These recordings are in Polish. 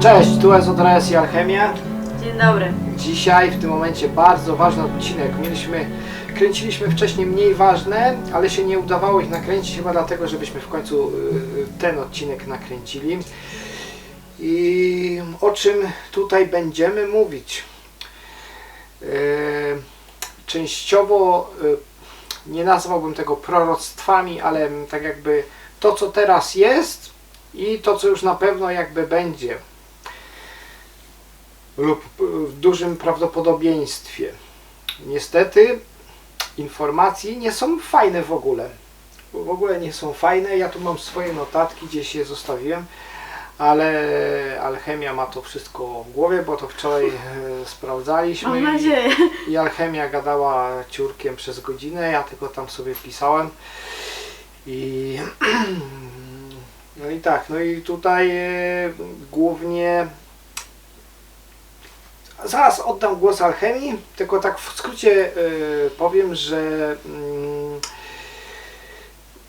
Cześć, tu jest Odres i Alchemia. Dzień dobry. Dzisiaj w tym momencie bardzo ważny odcinek. Mieliśmy, kręciliśmy wcześniej mniej ważne, ale się nie udawało ich nakręcić chyba dlatego, żebyśmy w końcu y, ten odcinek nakręcili. I o czym tutaj będziemy mówić? Y, Częściowo y, nie nazwałbym tego proroctwami, ale tak jakby to, co teraz jest i to, co już na pewno jakby będzie lub w dużym prawdopodobieństwie. Niestety informacje nie są fajne w ogóle. W ogóle nie są fajne. Ja tu mam swoje notatki, gdzieś je zostawiłem, ale alchemia ma to wszystko w głowie, bo to wczoraj e, sprawdzaliśmy. Mam i- nadzieję. i alchemia gadała ciurkiem przez godzinę, ja tylko tam sobie pisałem. I no i tak, no i tutaj e, głównie zaraz oddam głos alchemii, tylko tak w skrócie e, powiem, że mm,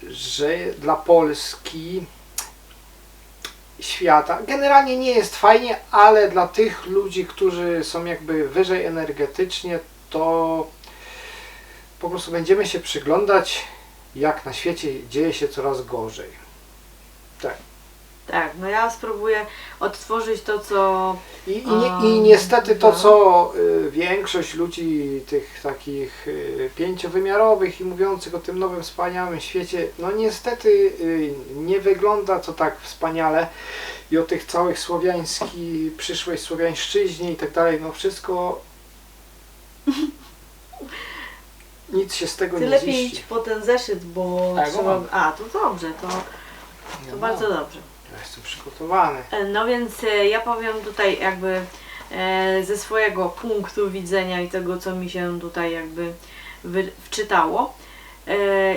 że dla Polski świata. Generalnie nie jest fajnie, ale dla tych ludzi, którzy są jakby wyżej energetycznie, to po prostu będziemy się przyglądać, jak na świecie dzieje się coraz gorzej. Tak. Tak, no ja spróbuję odtworzyć to, co. I, i, i niestety to, no. co y, większość ludzi tych takich y, pięciowymiarowych i mówiących o tym nowym wspaniałym świecie, no niestety y, nie wygląda to tak wspaniale i o tych całych słowiański, przyszłej słowiańszczyźnie i tak dalej, no wszystko nic się z tego Ty nie lepiej ziści. idź po ten zeszyt, bo Tak, trzeba. mam. A, to dobrze, to, to mam. bardzo dobrze. Jestem przygotowany. E, No więc e, ja powiem tutaj jakby e, ze swojego punktu widzenia i tego, co mi się tutaj jakby wczytało.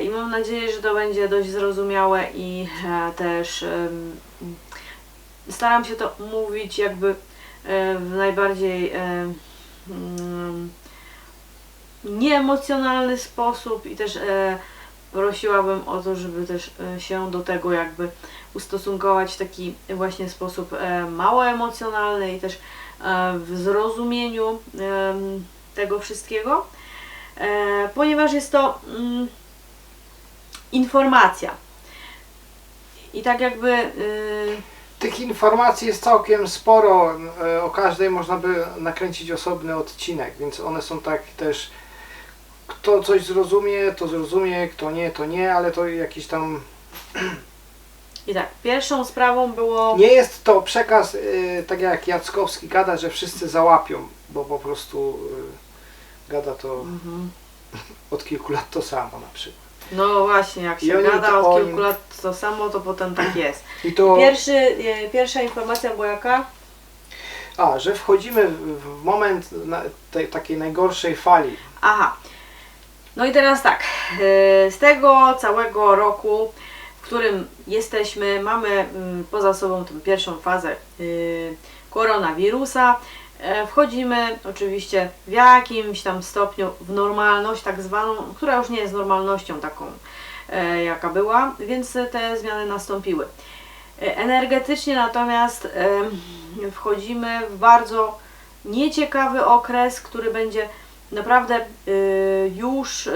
I mam nadzieję, że to będzie dość zrozumiałe i też staram się to mówić jakby w najbardziej mm, nieemocjonalny sposób i też prosiłabym o to, żeby też się do tego jakby ustosunkować w taki właśnie sposób e, mało emocjonalny i też e, w zrozumieniu em, tego wszystkiego, e, ponieważ jest to mm, informacja. I tak jakby Tych informacji jest całkiem sporo. e, O każdej można by nakręcić osobny odcinek, więc one są tak też. Kto coś zrozumie, to zrozumie, kto nie, to nie, ale to jakiś tam. i tak, pierwszą sprawą było Nie jest to przekaz, e, tak jak Jackowski gada, że wszyscy załapią, bo po prostu e, gada to Mhm. od kilku lat to samo na przykład. No właśnie, jak się oni gada to- od oni- kilku lat to samo, to potem tak jest. I to. Pierwszy, e, pierwsza informacja była jaka? A, że wchodzimy w w moment na, tej takiej najgorszej fali. Aha. No i teraz tak, e, z tego całego roku, którym jesteśmy, mamy mm, poza sobą tę pierwszą fazę e, koronawirusa. E, Wchodzimy oczywiście w jakimś tam stopniu w normalność tak zwaną, która już nie jest normalnością taką, e, jaka była, więc te zmiany nastąpiły. E, Energetycznie natomiast wchodzimy w bardzo nieciekawy okres, który będzie naprawdę y, już y,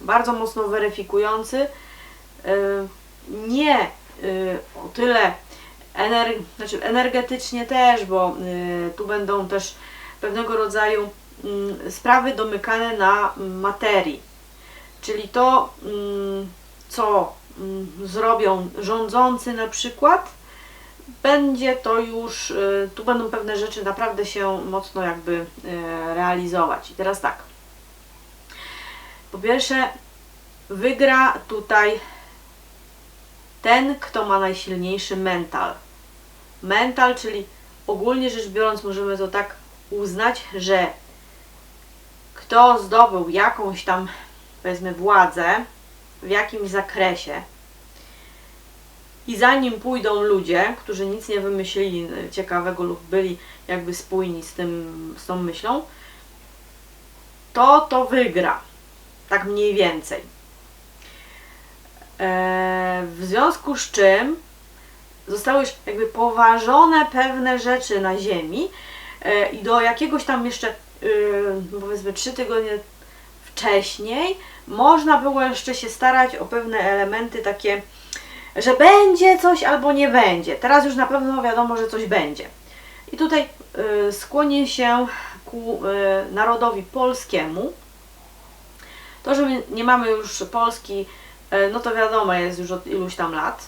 bardzo mocno weryfikujący. Y, nie y, o tyle ener znaczy energetycznie też, bo y, tu będą też pewnego rodzaju mm, sprawy domykane na materii. Czyli to, mm, co mm, zrobią rządzący na przykład, będzie to już, tu będą pewne rzeczy naprawdę się mocno jakby realizować. I teraz tak. Po pierwsze, wygra tutaj ten, kto ma najsilniejszy mental. Mental, czyli ogólnie rzecz biorąc, możemy to tak uznać, że kto zdobył jakąś tam, powiedzmy, władzę w jakimś zakresie, i zanim pójdą ludzie, którzy nic nie wymyślili ciekawego lub byli jakby spójni z tym, z tą myślą, to to wygra. Tak mniej więcej. E, w związku z czym zostały już jakby poważone pewne rzeczy na ziemi e, i do jakiegoś tam jeszcze yy, powiedzmy trzy tygodnie wcześniej można było jeszcze się starać o pewne elementy takie, że będzie coś albo nie będzie. Teraz już na pewno wiadomo, że coś będzie. I tutaj skłonię się ku narodowi polskiemu. To, że my nie mamy już Polski, no to wiadomo jest już od iluś tam lat,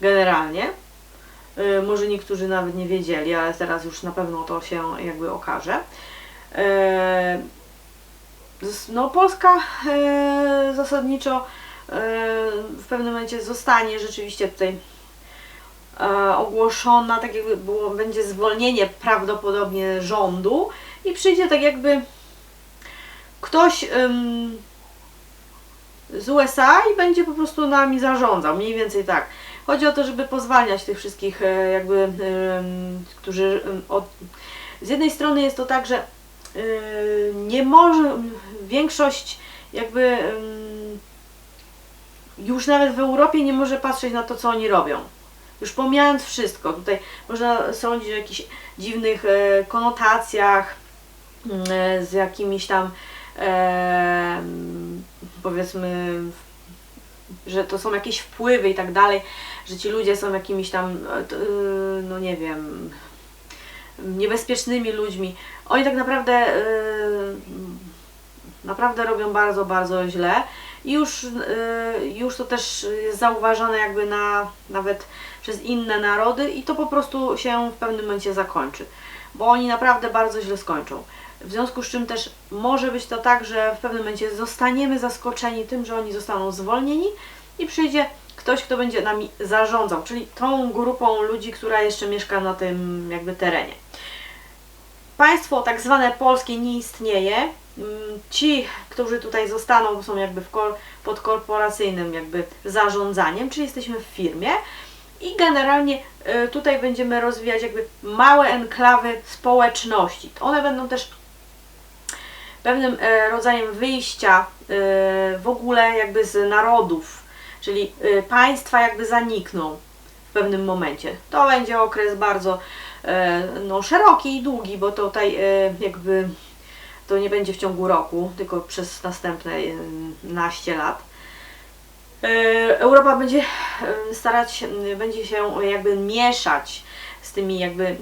generalnie. Y, może niektórzy nawet nie wiedzieli, ale teraz już na pewno to się jakby okaże. Zas- No, Polska e, zasadniczo e, w pewnym momencie zostanie rzeczywiście tutaj e, ogłoszona, tak jakby było, będzie zwolnienie prawdopodobnie rządu i przyjdzie tak jakby ktoś z USA i będzie po prostu nami zarządzał, mniej więcej tak. Chodzi o to, żeby pozwalniać tych wszystkich e, jakby, którzy od, z jednej strony jest to tak, że y, nie może, większość jakby już nawet w Europie nie może patrzeć na to, co oni robią. Już pomijając wszystko, tutaj można sądzić o jakichś dziwnych e, konotacjach mm, e, z jakimiś tam e, powiedzmy, że to są jakieś wpływy i tak dalej, że ci ludzie są jakimiś tam, e, y, no nie wiem, niebezpiecznymi ludźmi. Oni tak naprawdę yy, naprawdę robią bardzo, bardzo źle i już, już to też jest zauważane jakby na, nawet przez inne narody i to po prostu się w pewnym momencie zakończy, bo oni naprawdę bardzo źle skończą. W związku z czym też może być to tak, że w pewnym momencie zostaniemy zaskoczeni tym, że oni zostaną zwolnieni i przyjdzie ktoś, kto będzie nami zarządzał, czyli tą grupą ludzi, która jeszcze mieszka na tym jakby terenie. Państwo tak zwane polskie nie istnieje. Mm, Ci, którzy tutaj zostaną, są jakby w kor- pod korporacyjnym jakby zarządzaniem, czyli jesteśmy w firmie i generalnie y, tutaj będziemy rozwijać jakby małe enklawy społeczności. One będą też pewnym e, rodzajem wyjścia e, w ogóle jakby z narodów, czyli e, państwa jakby zanikną w pewnym momencie. To będzie okres bardzo no, szeroki i długi, bo tutaj e, jakby to nie będzie w ciągu roku, tylko przez następne naście lat. Europa będzie starać się, będzie się jakby mieszać z tymi jakby e,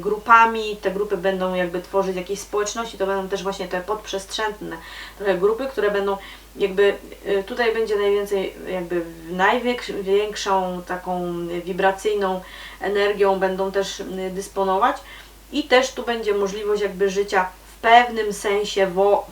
grupami, te grupy będą jakby tworzyć jakieś społeczności, to będą też właśnie te podprzestrzenne trochę grupy, które będą jakby, e, tutaj będzie najwięcej jakby największą taką wibracyjną energią będą też m, dysponować. I też tu będzie możliwość jakby życia w pewnym sensie wo,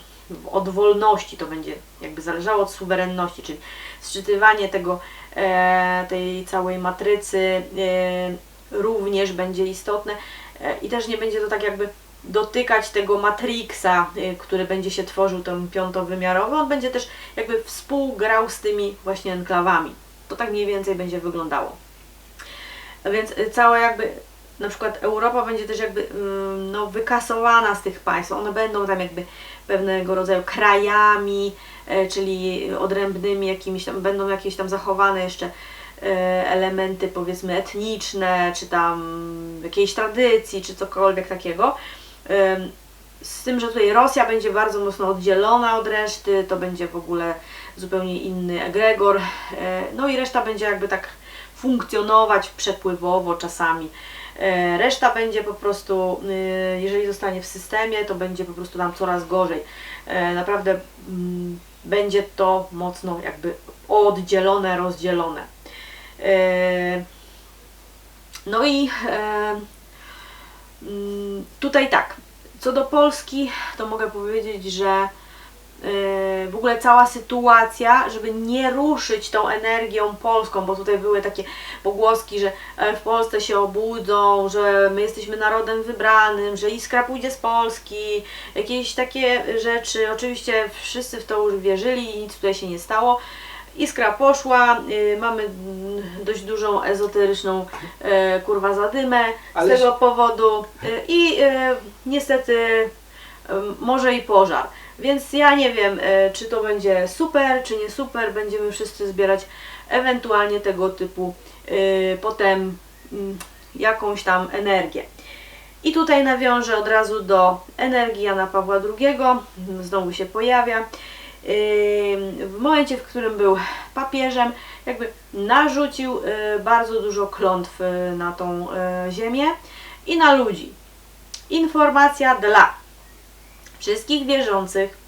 od wolności, to będzie jakby zależało od suwerenności, czyli sczytywanie tego, e, tej całej matrycy e, również będzie istotne e, i też nie będzie to tak jakby dotykać tego matrixa, e, który będzie się tworzył ten piątowymiarowy, on będzie też jakby współgrał z tymi właśnie enklawami. To tak mniej więcej będzie wyglądało. Więc y, cała jakby na przykład Europa będzie też jakby ym, no, wykasowana z tych państw. One będą tam jakby pewnego rodzaju krajami, e, czyli odrębnymi jakimiś tam, będą jakieś tam zachowane jeszcze elementy powiedzmy etniczne, czy tam jakiejś tradycji, czy cokolwiek takiego. Z tym, że tutaj Rosja będzie bardzo mocno oddzielona od reszty, to będzie w ogóle zupełnie inny egregor, e, no i reszta będzie jakby tak funkcjonować przepływowo czasami. E, Reszta będzie po prostu, jeżeli zostanie w systemie, to będzie po prostu tam coraz gorzej. E, Naprawdę mm, będzie to mocno jakby oddzielone, rozdzielone. E, No i e, mm, tutaj tak, co do Polski, to mogę powiedzieć, że yy, w ogóle cała sytuacja, żeby nie ruszyć tą energią polską, bo tutaj były takie pogłoski, że e, w Polsce się obudzą, że my jesteśmy narodem wybranym, że iskra pójdzie z Polski, jakieś takie rzeczy. Oczywiście wszyscy w to już wierzyli i nic tutaj się nie stało. Iskra poszła, y, mamy dość dużą ezoteryczną e, kurwa zadymę z tego powodu y, i y, niestety y, może i pożar. Więc ja nie wiem, czy to będzie super, czy nie super. Będziemy wszyscy zbierać ewentualnie tego typu y, potem mm, jakąś tam energię. I tutaj nawiążę od razu do energii Jana Pawła II, znowu się pojawia. W momencie, w którym był papieżem, jakby narzucił y, bardzo dużo klątw y, na tą y, ziemię i na ludzi. Informacja dla wszystkich wierzących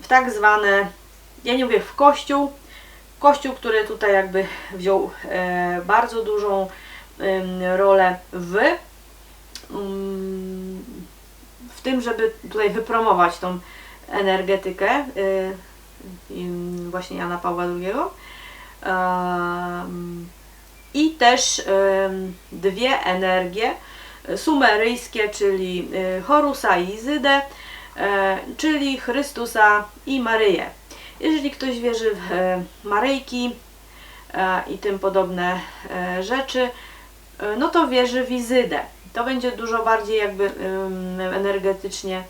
w tak zwane, ja nie mówię w kościół, kościół, który tutaj jakby wziął bardzo dużą rolę w w tym, żeby tutaj wypromować tą energetykę y, właśnie Jana Pawła II. I też dwie energie sumeryjskie, czyli y, Horusa i Izydę, e, czyli Chrystusa i Maryję. Jeżeli ktoś wierzy w e, Maryjki e, i tym podobne rzeczy, no to wierzy w Izydę. To będzie dużo bardziej jakby energetycznie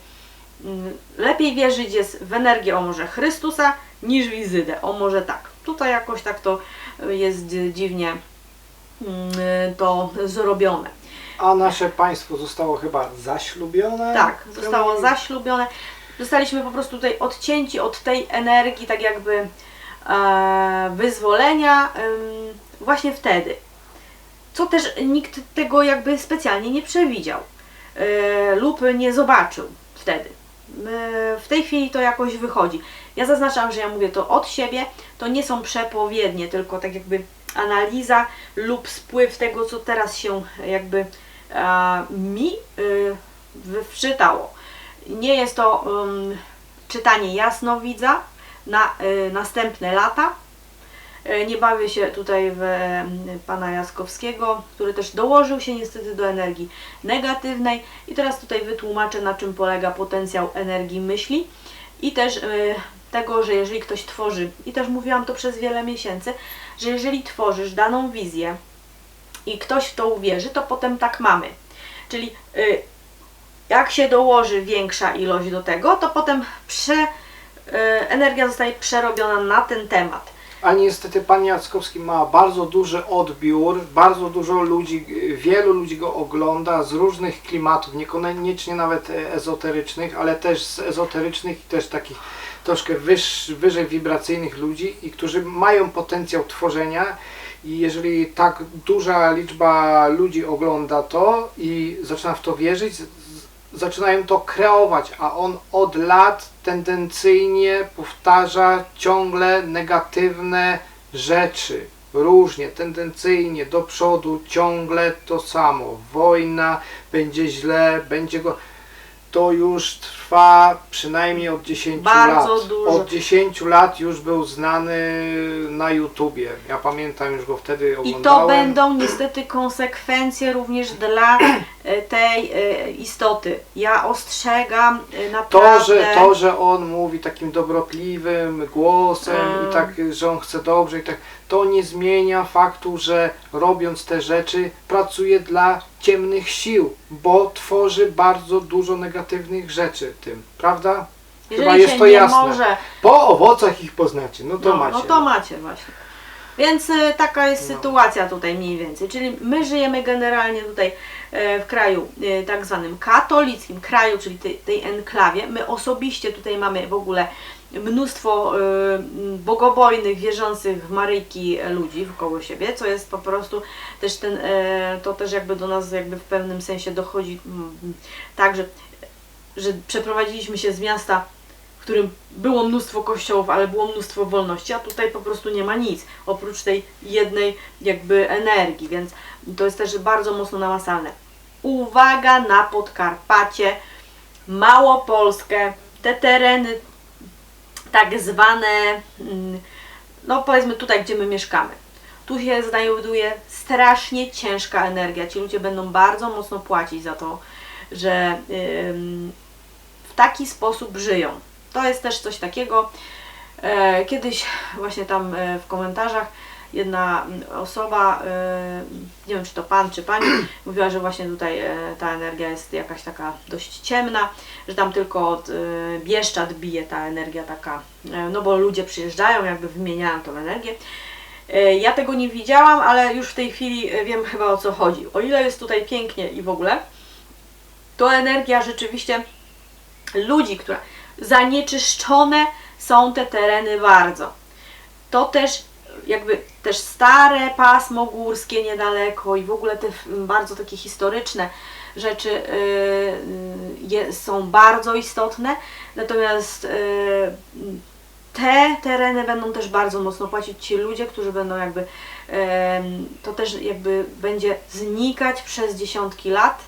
lepiej wierzyć jest w energię o może Chrystusa niż w Izydę. O może tak. Tutaj jakoś tak to jest dziwnie ym, to zrobione. A nasze państwo zostało chyba zaślubione? Tak, zostało zaślubione. Zostaliśmy po prostu tutaj odcięci od tej energii, tak jakby e, wyzwolenia właśnie wtedy. Co też nikt tego jakby specjalnie nie przewidział e, lub nie zobaczył wtedy. E, w tej chwili to jakoś wychodzi. Ja zaznaczam, że ja mówię to od siebie, to nie są przepowiednie, tylko tak jakby analiza lub spływ tego, co teraz się jakby e, mi wczytało. Nie jest to ym, czytanie jasnowidza na y, następne lata. Y, nie bawię się tutaj w y, pana Jaskowskiego, który też dołożył się niestety do energii negatywnej. I teraz tutaj wytłumaczę, na czym polega potencjał energii myśli i też y, tego, że jeżeli ktoś tworzy, i też mówiłam to przez wiele miesięcy, że jeżeli tworzysz daną wizję i ktoś w to uwierzy, to potem tak mamy. Czyli jak się dołoży większa ilość do tego, to potem prze, energia zostaje przerobiona na ten temat. A niestety pan Jackowski ma bardzo duży odbiór, bardzo dużo ludzi, wielu ludzi go ogląda z różnych klimatów, niekoniecznie nawet ezoterycznych, ale też z ezoterycznych i też takich troszkę wyż, wyżej wibracyjnych ludzi i którzy mają potencjał tworzenia. I jeżeli tak duża liczba ludzi ogląda to i zaczyna w to wierzyć, zaczynają to kreować, a on od lat tendencyjnie powtarza ciągle negatywne rzeczy. Różnie, tendencyjnie do przodu, ciągle to samo. Wojna, będzie źle, będzie go. To już trwa przynajmniej od 10 Bardzo lat. dużo. Od 10 lat już był znany na YouTubie. Ja pamiętam, już go wtedy I oglądałem. to będą niestety konsekwencje również dla e, tej e, istoty. Ja ostrzegam e, naprawdę. To że, to, że on mówi takim dobrotliwym głosem i tak, że on chce dobrze i tak, to nie zmienia faktu, że robiąc te rzeczy pracuje dla ciemnych sił, bo tworzy bardzo dużo negatywnych rzeczy tym, prawda? Jeżeli Chyba jest się to nie jasne. może Po owocach ich poznacie, no to no, macie. No to macie właśnie. Więc e, taka jest No. sytuacja tutaj mniej więcej. Czyli my żyjemy generalnie tutaj e, w kraju e, tak zwanym katolickim, kraju, czyli tej, tej enklawie. My osobiście tutaj mamy w ogóle mnóstwo bogobojnych, wierzących w Maryjki ludzi wkoło siebie, co jest po prostu też ten, to też jakby do nas jakby w pewnym sensie dochodzi tak, że, że przeprowadziliśmy się z miasta którym było mnóstwo kościołów, ale było mnóstwo wolności, a tutaj po prostu nie ma nic, oprócz tej jednej jakby energii, więc to jest też bardzo mocno namacalne. Uwaga na Podkarpacie, Małopolskę, te tereny tak zwane, mm, no powiedzmy tutaj, gdzie my mieszkamy. Tu się znajduje strasznie ciężka energia. Ci ludzie będą bardzo mocno płacić za to, że w taki sposób żyją. To jest też coś takiego. E, Kiedyś właśnie tam e, w komentarzach jedna osoba, e, nie wiem czy to pan czy pani, mówiła, że właśnie tutaj ta energia jest jakaś taka dość ciemna, że tam tylko od Bieszczad bije ta energia taka, no bo ludzie przyjeżdżają, jakby wymieniają tą energię. Ja tego nie widziałam, ale już w tej chwili wiem chyba o co chodzi. O ile jest tutaj pięknie i w ogóle, to energia rzeczywiście ludzi, która zanieczyszczone są te tereny bardzo. To też jakby też stare pasmo górskie niedaleko i w ogóle te bardzo takie historyczne rzeczy y, y, są bardzo istotne, natomiast y, te tereny będą też bardzo mocno płacić ci ludzie, którzy będą jakby em, to też jakby będzie znikać przez dziesiątki lat,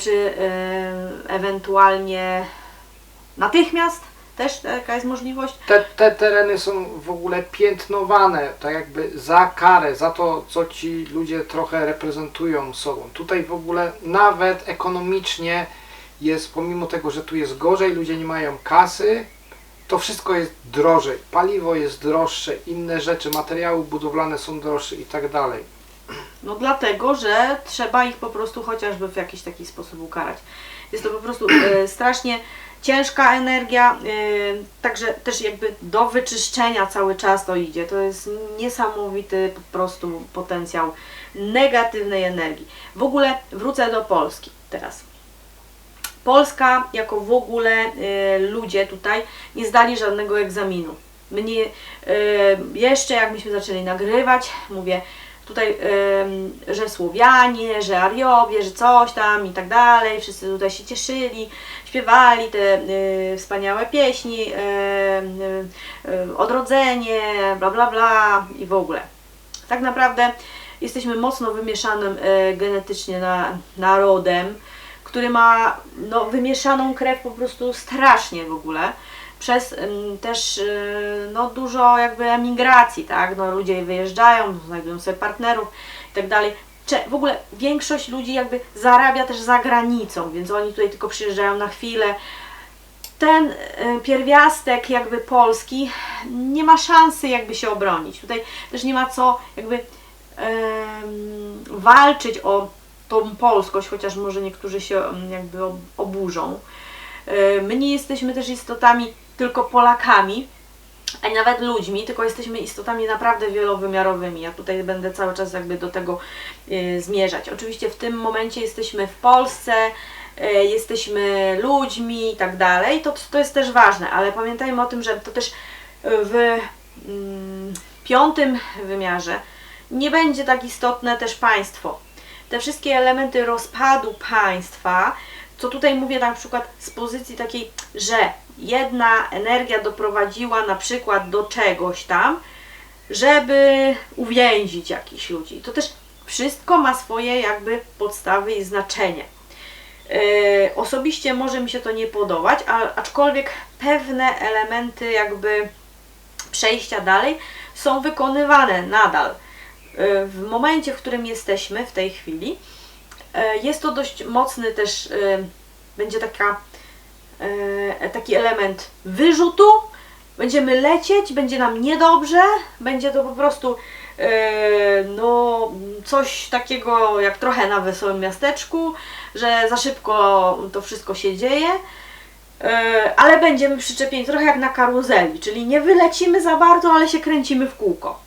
czy em, ewentualnie natychmiast też taka jest możliwość. Te, te tereny są w ogóle piętnowane, tak jakby za karę, za to, co ci ludzie trochę reprezentują sobą. Tutaj w ogóle nawet ekonomicznie jest, pomimo tego, że tu jest gorzej, ludzie nie mają kasy, to wszystko jest drożej. Paliwo jest droższe, inne rzeczy, materiały budowlane są droższe i tak dalej. No dlatego, że trzeba ich po prostu chociażby w jakiś taki sposób ukarać. Jest to po prostu e, strasznie ciężka energia, e, także też jakby do wyczyszczenia cały czas to idzie. To jest niesamowity po prostu potencjał negatywnej energii. W ogóle wrócę do Polski teraz. Polska jako w ogóle e, ludzie tutaj nie zdali żadnego egzaminu. Mnie e, jeszcze jak myśmy zaczęli nagrywać, mówię tutaj, że Słowianie, że Ariowie, że coś tam i tak dalej, wszyscy tutaj się cieszyli, śpiewali te e, wspaniałe pieśni, e, odrodzenie, bla bla bla i w ogóle. Tak naprawdę jesteśmy mocno wymieszanym e, genetycznie na, narodem, który ma no, wymieszaną krew po prostu strasznie w ogóle. Przez ym, też y, no, dużo jakby emigracji, tak? No, ludzie wyjeżdżają, znajdują sobie partnerów i tak dalej. W ogóle większość ludzi jakby zarabia też za granicą, więc oni tutaj tylko przyjeżdżają na chwilę. Ten y, pierwiastek jakby polski nie ma szansy jakby się obronić. Tutaj też nie ma co jakby walczyć o tą polskość, chociaż może niektórzy się mm, jakby ob- oburzą. My nie jesteśmy też istotami tylko Polakami, a nawet ludźmi, tylko jesteśmy istotami naprawdę wielowymiarowymi. Ja tutaj będę cały czas jakby do tego e, zmierzać. Oczywiście w tym momencie jesteśmy w Polsce, e, jesteśmy ludźmi i tak dalej, to, to jest też ważne, ale pamiętajmy o tym, że to też w mm, piątym wymiarze nie będzie tak istotne też państwo. Te wszystkie elementy rozpadu państwa, co tutaj mówię na przykład z pozycji takiej, że jedna energia doprowadziła na przykład do czegoś tam, żeby uwięzić jakichś ludzi. To też wszystko ma swoje jakby podstawy i znaczenie. Yy, osobiście może mi się to nie podobać, a, aczkolwiek pewne elementy jakby przejścia dalej są wykonywane nadal. Yy, w momencie, w którym jesteśmy w tej chwili, yy, jest to dość mocny też, będzie taka, taki element wyrzutu, będziemy lecieć, będzie nam niedobrze, będzie to po prostu yy, no, coś takiego jak trochę na wesołym miasteczku, że za szybko to wszystko się dzieje, yy, ale będziemy przyczepieni trochę jak na karuzeli, czyli nie wylecimy za bardzo, ale się kręcimy w kółko.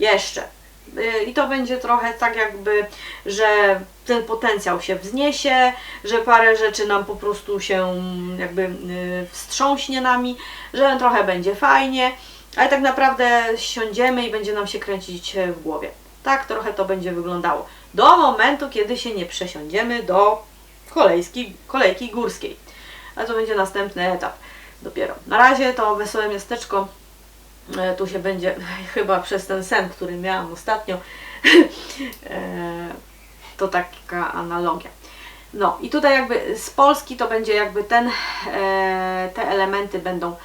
Jeszcze. Yy, I to będzie trochę tak jakby, że ten potencjał się wzniesie, że parę rzeczy nam po prostu się jakby yy, wstrząśnie nami, że trochę będzie fajnie, ale tak naprawdę siądziemy i będzie nam się kręcić e, w głowie. Tak trochę to będzie wyglądało. Do momentu, kiedy się nie przesiądziemy do kolejki górskiej. A to będzie następny etap dopiero. Na razie to wesołe miasteczko tu się będzie, chyba przez ten sen, który miałam ostatnio, e, to taka analogia. No i tutaj jakby z Polski to będzie jakby ten, e, te elementy będą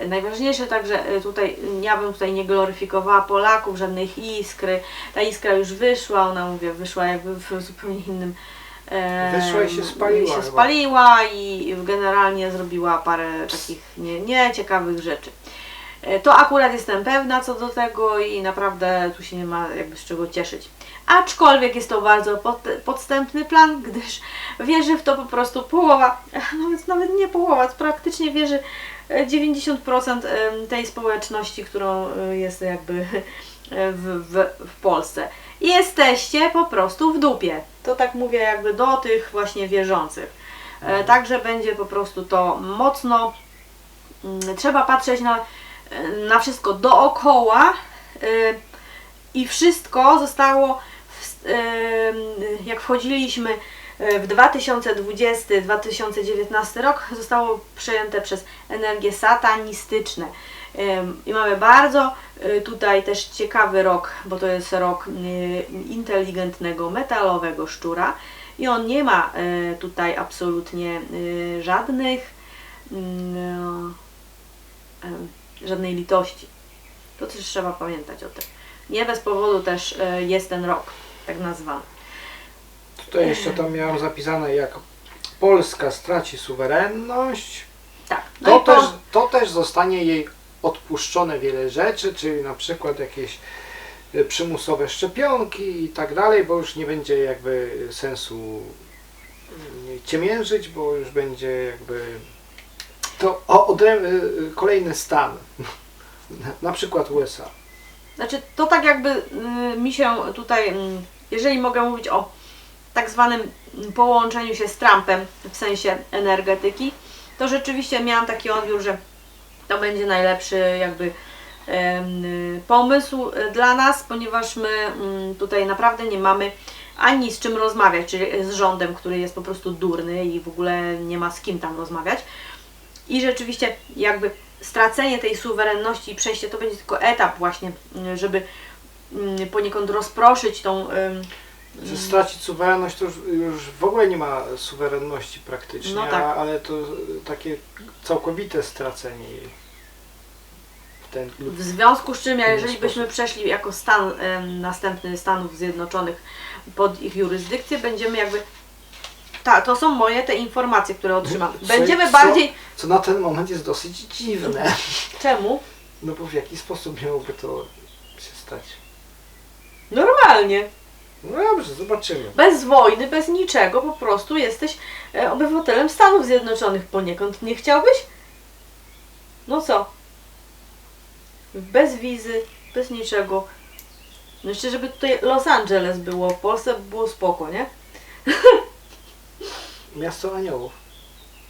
e, najważniejsze, także e, tutaj ja bym tutaj nie gloryfikowała Polaków, żadnych iskry. Ta iskra już wyszła, ona mówię, wyszła jakby w zupełnie innym e, Wyszła i się spaliła się chyba. spaliła i generalnie zrobiła parę takich nie- nieciekawych rzeczy. E, To akurat jestem pewna co do tego i naprawdę tu się nie ma jakby z czego cieszyć. Aczkolwiek jest to bardzo pod, podstępny plan, gdyż wierzy w to po prostu połowa, nawet, nawet nie połowa, praktycznie wierzy e, 90% em, tej społeczności, którą e, jest jakby e, w, w, w Polsce. Jesteście po prostu w dupie. To tak mówię jakby do tych właśnie wierzących. E, Także będzie po prostu to mocno. mm, Trzeba patrzeć na, e, na wszystko dookoła e, i wszystko zostało, w, e, jak wchodziliśmy e, w 2020-2019 rok, zostało przejęte przez energie satanistyczne. I mamy bardzo tutaj też ciekawy rok, bo to jest rok inteligentnego, metalowego szczura. I on nie ma tutaj absolutnie żadnych, em, żadnej litości. To też trzeba pamiętać o tym. Nie bez powodu też e, jest ten rok tak nazwany. Tutaj jeszcze tam miałem zapisane, jak Polska straci suwerenność, Tak. to, No i też, to też zostanie jej odpuszczone wiele rzeczy, czyli na przykład jakieś y, przymusowe szczepionki i tak dalej, bo już nie będzie jakby sensu y, ciemiężyć, bo już będzie jakby to o, odrę- y, y, kolejny stan, na przykład USA. znaczy to tak jakby y, mi się tutaj, mm, jeżeli mogę mówić o tak zwanym połączeniu się z Trumpem w sensie energetyki, to rzeczywiście miałam taki odbiór, że to będzie najlepszy jakby pomysł dla nas, ponieważ my mm, tutaj naprawdę nie mamy ani z czym rozmawiać, czyli z rządem, który jest po prostu durny i w ogóle nie ma z kim tam rozmawiać. I rzeczywiście jakby stracenie tej suwerenności i przejście to będzie tylko etap właśnie, y, żeby mm, poniekąd rozproszyć tą Że stracić suwerenność to już, już w ogóle nie ma suwerenności praktycznie, No tak. a- ale to takie całkowite stracenie jej. W ten W związku z czym, jeżeli byśmy przeszli jako stan następny Stanów Zjednoczonych pod ich jurysdykcję, będziemy jakby. Ta, to są moje te informacje, które otrzymam. Będziemy co? bardziej. Co na ten moment jest dosyć dziwne. Czemu? No bo w jaki sposób miałoby to się stać? Normalnie. No dobrze, zobaczymy. Bez wojny, bez niczego, po prostu jesteś e, obywatelem Stanów Zjednoczonych poniekąd. Nie chciałbyś? No co? Bez wizy, bez niczego. No Jeszcze, żeby tutaj Los Angeles było, w Polsce by było spoko, nie? Miasto Aniołów.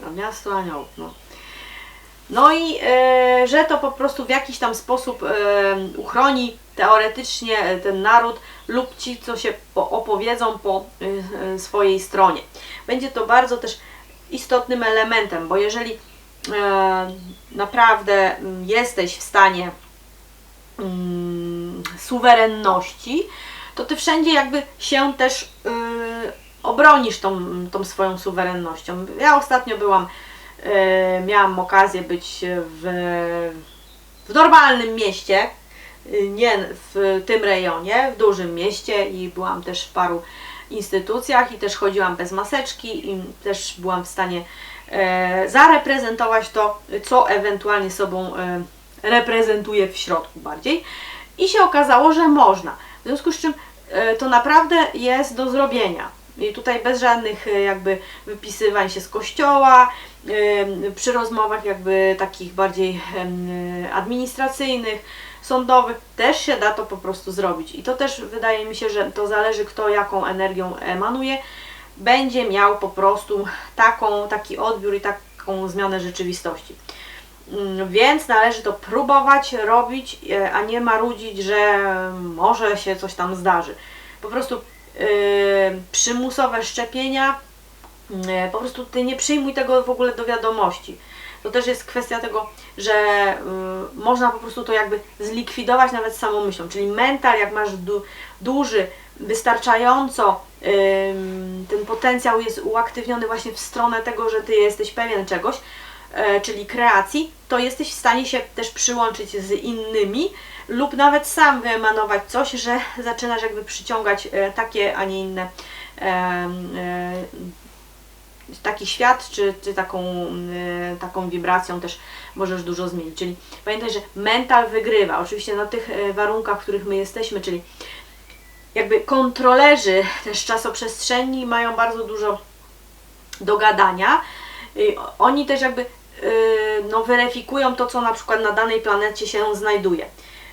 A miasto aniołów, no. No i e, że to po prostu w jakiś tam sposób e, uchroni teoretycznie e, ten naród lub ci, co się po, opowiedzą po e, e, swojej stronie. Będzie to bardzo też istotnym elementem, bo jeżeli e, naprawdę mm, jesteś w stanie mm, suwerenności, to ty wszędzie jakby się też y, obronisz tą, tą swoją suwerennością. Ja ostatnio byłam, y, miałam okazję być w, w normalnym mieście, y, nie w tym rejonie, w dużym mieście i byłam też w paru instytucjach i też chodziłam bez maseczki i też byłam w stanie e, zareprezentować to, co ewentualnie sobą e, reprezentuje w środku bardziej. I się okazało, że można. W związku z czym e, to naprawdę jest do zrobienia. I tutaj bez żadnych e, jakby wypisywań się z kościoła, e, przy rozmowach jakby takich bardziej administracyjnych, sądowych, też się da to po prostu zrobić. I to też wydaje mi się, że to zależy kto jaką energią emanuje, będzie miał po prostu taką, taki odbiór i taką zmianę rzeczywistości. Mm, Więc należy to próbować robić, e, a nie marudzić, że może się coś tam zdarzy. Po prostu przymusowe szczepienia, yy, po prostu ty nie przyjmuj tego w ogóle do wiadomości. To też jest kwestia tego, że yy, można po prostu to jakby zlikwidować nawet samą myślą. Czyli mental, jak masz du, duży, wystarczająco ten potencjał jest uaktywniony właśnie w stronę tego, że ty jesteś pewien czegoś, czyli kreacji, to jesteś w stanie się też przyłączyć z innymi lub nawet sam wyemanować coś, że zaczynasz jakby przyciągać e, takie, a nie inne e, taki świat, czy, czy taką, e, taką wibracją też możesz dużo zmienić. Czyli pamiętaj, że mental wygrywa. Oczywiście na tych warunkach, w których my jesteśmy, czyli jakby kontrolerzy też czasoprzestrzenni mają bardzo dużo do gadania. Oni też jakby no, weryfikują to, co na przykład na danej planecie się znajduje.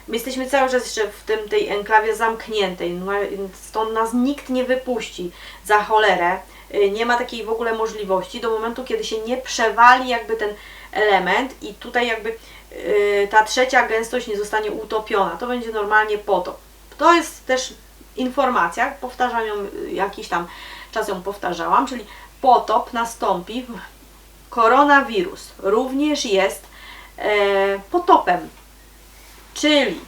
My jesteśmy cały czas jeszcze w tym, tej enklawie zamkniętej, no, stąd nas nikt nie wypuści za cholerę. Y, Nie ma takiej w ogóle możliwości do momentu, kiedy się nie przewali jakby ten element i tutaj jakby y, ta trzecia gęstość nie zostanie utopiona. To będzie normalnie potop. To jest też informacja, powtarzam ją y, jakiś tam czas ją powtarzałam, czyli potop nastąpi. Koronawirus również jest e, potopem, czyli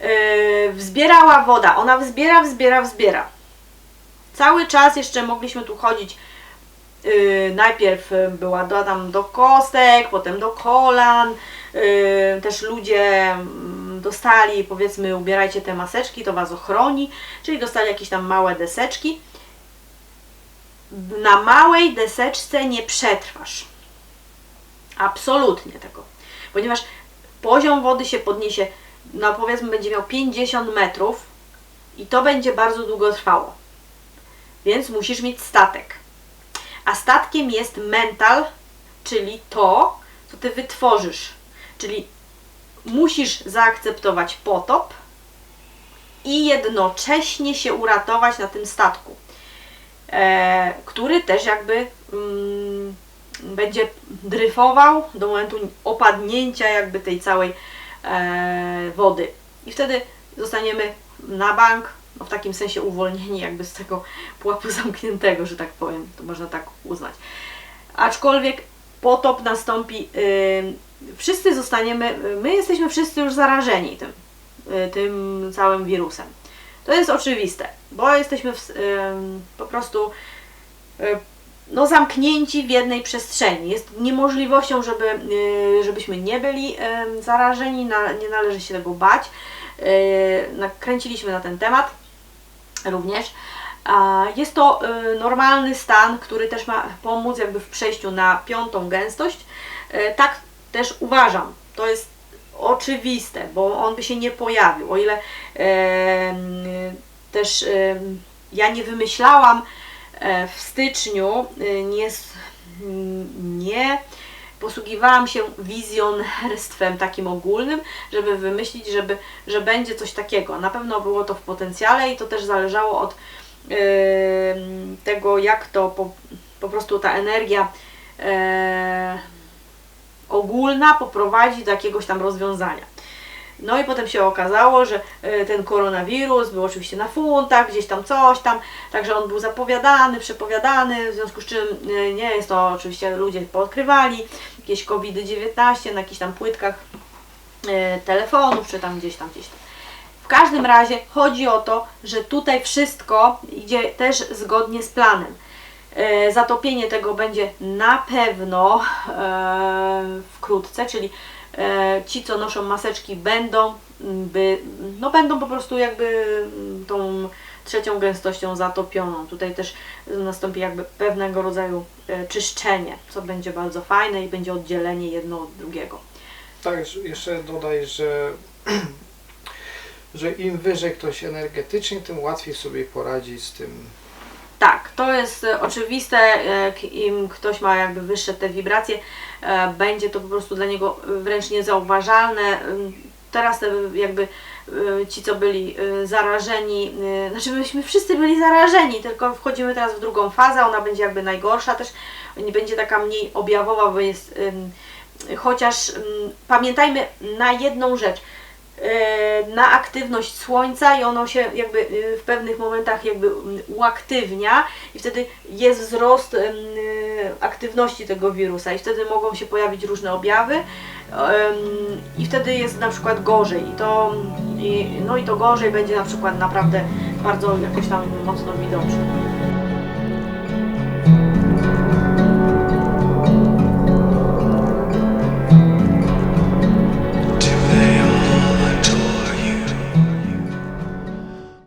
e, wzbierała woda, ona wzbiera, wzbiera, wzbiera. Cały czas jeszcze mogliśmy tu chodzić. Yy, najpierw y, była do, tam do kostek, potem do kolan. Yy, też ludzie mm, dostali, powiedzmy, ubierajcie te maseczki, to was ochroni, czyli dostali jakieś tam małe deseczki. Na małej deseczce nie przetrwasz. Absolutnie tego. Ponieważ poziom wody się podniesie, no powiedzmy, będzie miał 50 metrów i to będzie bardzo długo trwało. Więc musisz mieć statek. A statkiem jest mental, czyli to, co ty wytworzysz. Czyli musisz zaakceptować potop i jednocześnie się uratować na tym statku, e, który też jakby mm, będzie dryfował do momentu opadnięcia jakby tej całej e, wody. I wtedy zostaniemy na bank, no w takim sensie uwolnieni jakby z tego pułapu zamkniętego, że tak powiem, to można tak uznać. Aczkolwiek potop nastąpi, yy, wszyscy zostaniemy, my jesteśmy wszyscy już zarażeni tym, yy, tym całym wirusem. To jest oczywiste, bo jesteśmy w, yy, po prostu no, zamknięci w jednej przestrzeni. Jest niemożliwością, żeby, yy, żebyśmy nie byli zarażeni, nie należy się tego bać. Yy, nakręciliśmy na ten temat również. Jest to y, normalny stan, który też ma pomóc jakby w przejściu na piątą gęstość. Y, Tak też uważam. To jest oczywiste, bo on by się nie pojawił. O ile też ja nie wymyślałam e, w styczniu, y, nie, nie posługiwałam się wizjonerstwem takim ogólnym, żeby wymyślić, żeby, że będzie coś takiego. Na pewno było to w potencjale i to też zależało od em, tego, jak to po, po prostu ta energia e, ogólna poprowadzi do jakiegoś tam rozwiązania. No i potem się okazało, że e, ten koronawirus był oczywiście na funtach, gdzieś tam coś tam, także on był zapowiadany, przepowiadany, w związku z czym e, nie jest to oczywiście ludzie poodkrywali jakieś COVID-19 na jakichś tam płytkach e, telefonów, czy tam gdzieś tam, gdzieś tam. W każdym razie chodzi o to, że tutaj wszystko idzie też zgodnie z planem. Zatopienie tego będzie na pewno wkrótce, czyli ci, co noszą maseczki, będą, m, by, no będą po prostu jakby m, tą trzecią gęstością zatopioną. Tutaj też nastąpi jakby pewnego rodzaju e, czyszczenie, co będzie bardzo fajne i będzie oddzielenie jedno od drugiego. Tak, jeszcze dodaj, że, że im wyżej ktoś energetycznie, tym łatwiej sobie poradzi z tym. Tak, to jest e, oczywiste. e, Im ktoś ma jakby wyższe te wibracje, e, będzie to po prostu dla niego wręcz niezauważalne. Teraz te jakby ci, co byli zarażeni, znaczy myśmy wszyscy byli zarażeni, tylko wchodzimy teraz w drugą fazę, ona będzie jakby najgorsza też, nie będzie taka mniej objawowa, bo jest chociaż pamiętajmy na jedną rzecz, na aktywność słońca i ono się jakby e, w pewnych momentach jakby uaktywnia i wtedy jest wzrost e, aktywności tego wirusa i wtedy mogą się pojawić różne objawy i wtedy jest na przykład gorzej i to, no i to gorzej będzie na przykład naprawdę bardzo jakoś tam mocno widoczne.